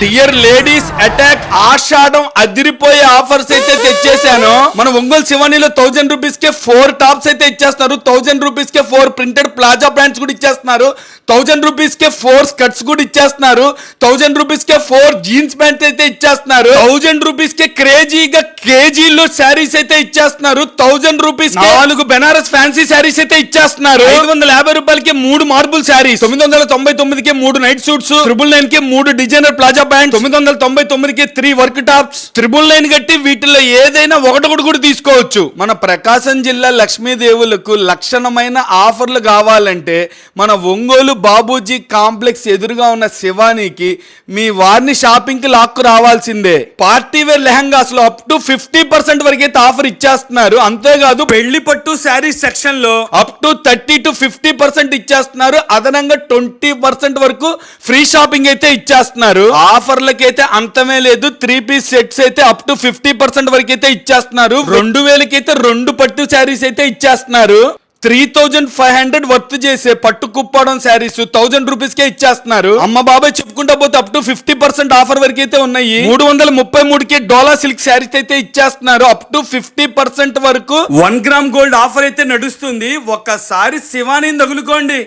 Dear ladies attack ఆషాఢం అదిరిపోయే offers అయితే తెచ్చేసాను. మన ఒంగోలు శివానీలో థౌజండ్ రూపీస్ కే ఫోర్ టాప్స్ అయితే ఇచ్చేస్తున్నారు. థౌజండ్ రూపీస్ కే ఫోర్ ప్రింటెడ్ ప్లాజా ప్యాంట్స్ కూడా ఇచ్చేస్తున్నారు. థౌజండ్ రూపీస్ కే ఫోర్ స్కర్ట్స్ కూడా ఇచ్చేస్తున్నారు. థౌజండ్ రూపీస్ కే ఫోర్ జీన్స్ ప్యాంట్స్ అయితే ఇచ్చేస్తున్నారు. థౌజండ్ రూపీస్ కే క్రేజీగా కేజీలో శారీస్ అయితే ఇచ్చేస్తున్నారు. థౌజండ్ రూపీస్ నాలుగు బెనారస్ ఫ్యాన్సీ శారీస్ అయితే ఇచ్చేస్తున్నారు. ఐదు వందల యాభై రూపాయలకి మూడు మార్బుల్ శారీస్. తొమ్మిది వందల తొంభై తొమ్మిదికి మూడు నైట్ సూట్స్. ట్రిపుల్ నైన్కి మూడు డిజైనర్ ప్లాజా ప్యాంట్ తొమ్మిది వందల తొంభై తొమ్మిదికి three work tops triple nine కట్టి వీటిలో ఏదైనా ఒకటొకటి కూడా తీసుకోవచ్చు. మన ప్రకాశం జిల్లా లక్ష్మీదేవులకు లక్షణమైన ఆఫర్లు కావాలంటే మన ఒంగోలు బాబూజీ కాంప్లెక్స్ ఎదురుగా ఉన్న శివానీకి మీ వారిని షాపింగ్కి లాక్కు రావాల్సిందే. పార్టీ వేర్ లెహంగాస్లో అప్ టు ఫిఫ్టీ పర్సెంట్ వరకు అయితే ఆఫర్ ఇచ్చేస్తున్నారు. అంతేకాదు పెళ్ళి పట్టు శారీస్ సెక్షన్లో up to thirty to fifty percent ఇచ్చేస్తున్నారు. అదనంగా ట్వంటీ పర్సెంట్ వరకు ఫ్రీ షాపింగ్ అయితే ఇచ్చేస్తున్నారు. ఆఫర్లకి అయితే అంతమే లేదు. త్రీ పీస్ సెట్స్ అయితే అప్ టు ఫిఫ్టీ పర్సెంట్ వరకు అయితే ఇచ్చేస్తున్నారు రెండు వేలకి అయితే రెండు పట్టు శారీస్ అయితే ఇచ్చేస్తున్నారు. Three thousand five hundred worth చేసే పట్టు కుప్పడం శారీస్ థౌజండ్ రూపీస్ కే ఇచ్చేస్తున్నారు. అమ్మ బాబాయ్ చెప్పుకుంటా పోతే up to fifty percent offer వరకు అయితే ఉన్నాయి. మూడు వందల ముప్పై మూడుకి డోలా సిల్క్ శారీస్ అయితే ఇచ్చేస్తున్నారు. అప్ టు ఫిఫ్టీ పర్సెంట్ వరకు వన్ గ్రామ్ గోల్డ్ ఆఫర్ అయితే నడుస్తుంది. ఒక్కసారి శివాని తగులుకోండి.